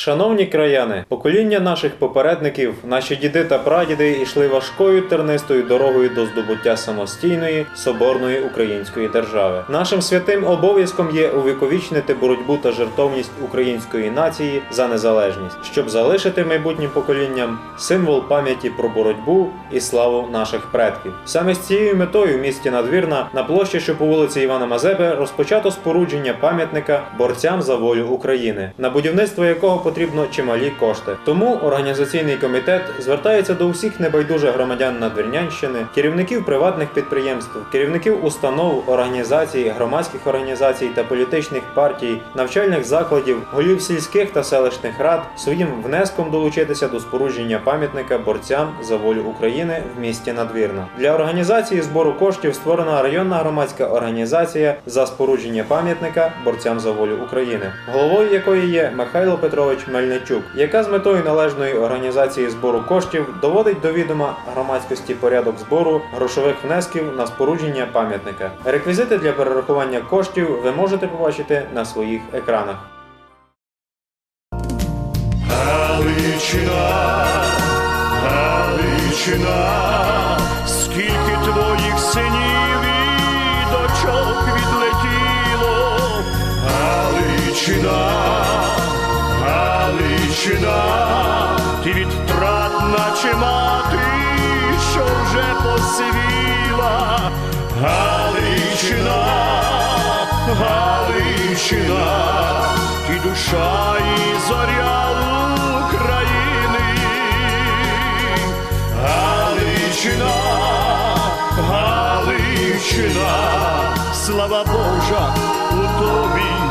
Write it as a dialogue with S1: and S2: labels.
S1: Шановні краяни, покоління наших попередників, наші діди та прадіди йшли важкою тернистою дорогою до здобуття самостійної соборної української держави. Нашим святим обов'язком є увіковічнити боротьбу та жертовність української нації за незалежність, щоб залишити майбутнім поколінням символ пам'яті про боротьбу і славу наших предків. Саме з цією метою в місті Надвірна на площі, що по вулиці Івана Мазепи, розпочато спорудження пам'ятника борцям за волю України, на будівництво якого потрібно чималі кошти. Тому організаційний комітет звертається до усіх небайдужих громадян Надвірнянщини, керівників приватних підприємств, керівників установ, організацій, громадських організацій та політичних партій, навчальних закладів, голів сільських та селищних рад своїм внеском долучитися до спорудження пам'ятника борцям за волю України в місті Надвірна. Для організації збору коштів створена районна громадська організація за спорудження пам'ятника борцям за волю України, головою якої є Михайло Петрович Мельничук, яка з метою належної організації збору коштів доводить до відома громадськості порядок збору грошових внесків на спорудження пам'ятника. Реквізити для перерахування коштів ви можете побачити на своїх екранах.
S2: Галичина, Галичина, скільки твоїх синів і дочок відлетіло, Галичина, Галичина, ти від втрат наче мати, що вже посивіла, Галичина, Галичина, ти душа і зоря України, Галичина, Галичина, слава Божа у тобі.